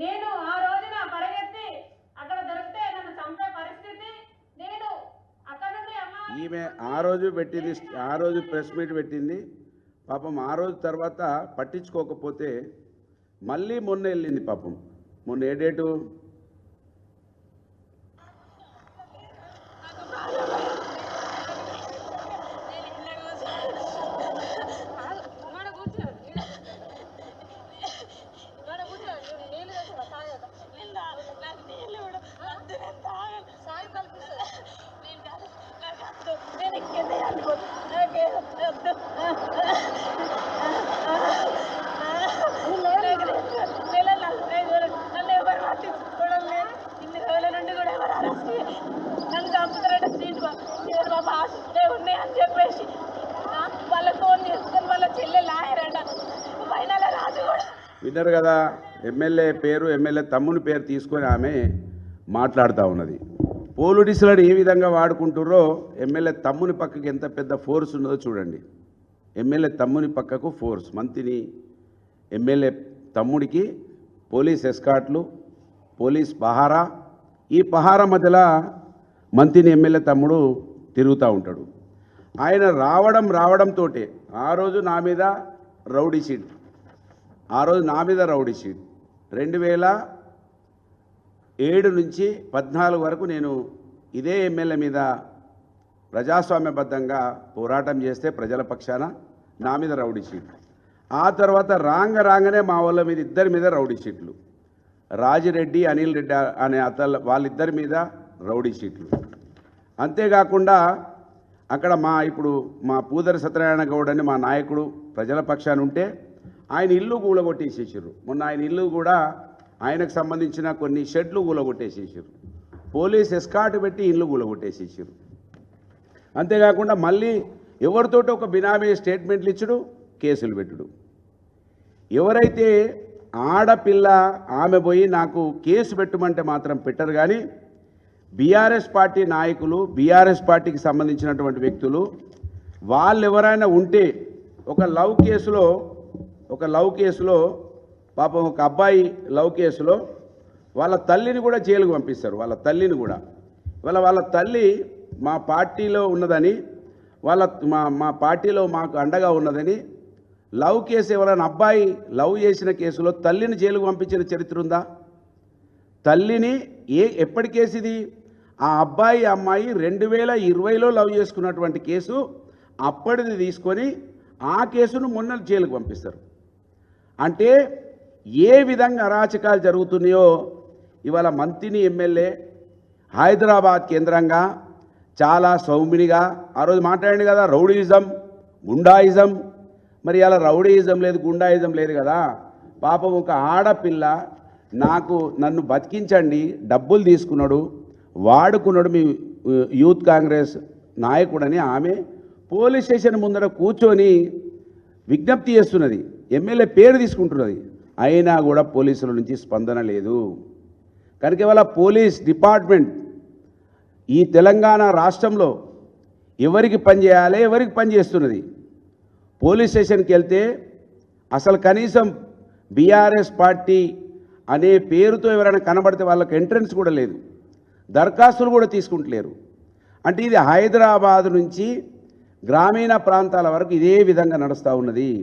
నేను ఆ రోజున పరిగెత్తి అక్కడ దొరికితే నన్ను చంపే పరిస్థితి నేను అక్కడ నుండి అమ్మ ఈమె ఆ రోజు పెట్టింది ఆ రోజు ప్రెస్ మీట్ పెట్టింది. పాపం ఆ రోజు తర్వాత పట్టించుకోకపోతే మళ్ళీ మొన్న వెళ్ళింది పాపం. మొన్న ఏ డేటు నన్ను చంపుతారట శ్రీను బాబు శ్రీను బాబు ఆశిస్తే ఉన్నాయి అని చెప్పేసి ఆ, వాళ్ళ ఫోన్ తీసుకొని వాళ్ళ చెల్లె లాయరట ఫైనల్ రాజు కూడా విన్నారు కదా ఎమ్మెల్యే పేరు ఎమ్మెల్యే తమ్ముని పేరు తీసుకొని ఆమె మాట్లాడుతూ ఉన్నది. పోలీసులను ఏ విధంగా వాడుకుంటుర్రో ఎమ్మెల్యే తమ్ముని పక్కకి ఎంత పెద్ద ఫోర్స్ ఉన్నదో చూడండి. ఎమ్మెల్యే తమ్ముని పక్కకు ఫోర్స్. మంత్రిని ఎమ్మెల్యే తమ్ముడికి పోలీస్ ఎస్కాట్లు పోలీస్ పహారా ఈ పహారా మధ్యలో మంత్రిని ఎమ్మెల్యే తమ్ముడు తిరుగుతూ ఉంటాడు. ఆయన రావడం రావడంతో ఆ రోజు నా మీద రౌడీ షీట్ ఆ రోజు నా మీద రౌడీ షీట్ రెండు వేల ఏడు నుంచి పద్నాలుగు వరకు నేను ఇదే ఎమ్మెల్యే మీద ప్రజాస్వామ్యబద్ధంగా పోరాటం చేస్తే ప్రజల పక్షాన నా మీద రౌడీ షీట్లు ఆ తర్వాత రాంగ రాంగనే మా వాళ్ళ మీద ఇద్దరి మీద రౌడీ షీట్లు రాజిరెడ్డి అనిల్ రెడ్డి అనే అతల వాళ్ళిద్దరి మీద రౌడీ షీట్లు అంతేకాకుండా అక్కడ మా ఇప్పుడు మా పూదర సత్యనారాయణ గౌడ్ అని మా నాయకుడు ప్రజల పక్షాన ఉంటే ఆయన ఇల్లు కూలగొట్టేసేసారు మొన్న ఆయన ఇల్లు కూడా ఆయనకు సంబంధించిన కొన్ని షెడ్లు కూలగొట్టేసేసారు పోలీస్ ఎస్కాట్ పెట్టి ఇండ్లు కూలగొట్టేసేసారు అంతేకాకుండా మళ్ళీ ఎవరితోటి ఒక బినామీ స్టేట్మెంట్లు ఇచ్చుడు కేసులు పెట్టుడు. ఎవరైతే ఆడపిల్ల ఆమె పోయి నాకు కేసు పెట్టమంటే మాత్రం పెట్టరు కానీ బీఆర్ఎస్ పార్టీ నాయకులు బీఆర్ఎస్ పార్టీకి సంబంధించినటువంటి వ్యక్తులు వాళ్ళు ఎవరైనా ఉంటే ఒక లవ్ కేసులో ఒక లవ్ కేసులో పాపం ఒక అబ్బాయి లవ్ కేసులో వాళ్ళ తల్లిని కూడా జైలుకు పంపిస్తారు వాళ్ళ తల్లిని కూడా. వాళ్ళ వాళ్ళ తల్లి మా పార్టీలో ఉన్నదని వాళ్ళ మా మా పార్టీలో మాకు అండగా ఉన్నదని లవ్ కేసు ఎవరైనా అబ్బాయి లవ్ చేసిన కేసులో తల్లిని జైలుకు పంపించిన చరిత్ర ఉందా? తల్లిని ఏ ఎప్పటి కేసు ఇది? ఆ అబ్బాయి అమ్మాయి రెండు వేల ఇరవైలో లవ్ చేసుకున్నటువంటి కేసు అప్పటిది తీసుకొని ఆ కేసును మొన్న జైలుకు పంపిస్తారు. అంటే ఏ విధంగా అరాచకాలు జరుగుతున్నాయో ఇవాళ మంత్రిని ఎమ్మెల్యే హైదరాబాద్ కేంద్రంగా చాలా సౌమ్యునిగా ఆ రోజు మాట్లాడింది కదా రౌడీయిజం గుండాయిజం. మరి అలా రౌడీయిజం లేదు గుండాయిజం లేదు కదా. పాపం ఒక ఆడపిల్ల నాకు నన్ను బతికించండి డబ్బులు తీసుకున్నాడు వాడుకున్నాడు మీ యూత్ కాంగ్రెస్ నాయకుడని ఆమె పోలీస్ స్టేషన్ ముందర కూర్చొని విజ్ఞప్తి చేస్తున్నది ఎమ్మెల్యే పేరు తీసుకుంటున్నది. అయినా కూడా పోలీసుల నుంచి స్పందన లేదు. కనుక ఇవాళ పోలీస్ డిపార్ట్మెంట్ ఈ తెలంగాణ రాష్ట్రంలో ఎవరికి పనిచేయాలి ఎవరికి పని చేస్తున్నది? పోలీస్ స్టేషన్కి వెళ్తే అసలు కనీసం బీఆర్ఎస్ పార్టీ అనే పేరుతో ఎవరైనా కనబడితే వాళ్ళకి ఎంట్రన్స్ కూడా లేదు. దరఖాస్తులు కూడా తీసుకుంటలేరు. అంటే ఇది హైదరాబాద్ నుంచి గ్రామీణ ప్రాంతాల వరకు ఇదే విధంగా నడుస్తూ ఉన్నది.